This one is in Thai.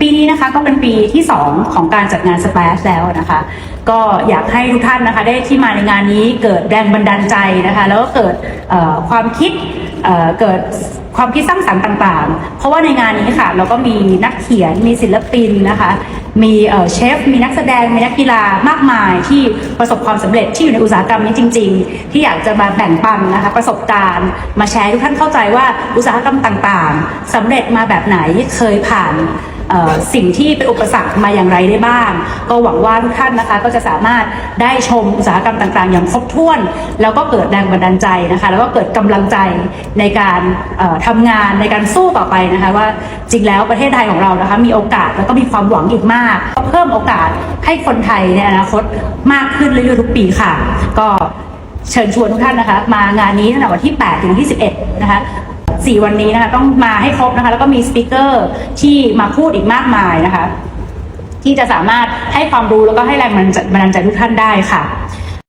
ปีนี้นะคะก็เป็นปีที่ 2 ของการจัดงานส p ป a s แล้วนะคะ ก็อยากให้ทุกท่านนะคะได้ที่มาในงานนี้เกิดแรงบันดาลใจนะคะ แล้วก็เกิดความคิดเเกิดความคิดสร้างสรรค์ต่างๆ เพราะว่าในงานนี้ค่ะ เราก็มีนักเขียนมีศิลปินนะคะ มีเชฟ มีนักแสดง มีนักกีฬามากมายที่ประสบความสำเร็จที่อยู่ในอุตสาหกรรมนี้จริง ๆ ที่อยากจะมาแบ่งปันนะคะประสบการณ์ มาแชร์ทุกท่านเข้าใจว่าอุตสาหกรรมต่างๆสำเร็จมาแบบไหนเคยผ่าน สิ่งที่เป็นอุปสรรคมาอย่างไรได้บ้าง ก็หวังว่าทุกท่านนะคะก็จะสามารถได้ชมอุตสาหกรรมต่างๆ อย่างครบถ้วน แล้วก็เกิดแรงบันดาลใจนะคะ แล้วก็เกิดกำลังใจในการเอ่อทำงานในการสู้ต่อไปนะคะ ว่าจริงแล้วประเทศไทยของเรานะคะมีโอกาสแล้วก็มีความหวังอีกมากก็เพิ่มโอกาสให้คนไทยในอนาคตมากขึ้นเรื่อยๆทุกปีค่ะ ก็เชิญชวนทุกท่านนะคะ มางานนี้ตั้งแต่วันที่ 8 ถึงวันที่ 11 นะคะ สี่วันนี้นะคะต้องมาให้ครบนะคะ แล้วก็มีสปิเกอร์ที่มาพูดอีกมากมายนะคะ ที่จะสามารถให้ความรู้แล้วก็ให้แรงบันดาลใจทุกท่านได้ค่ะ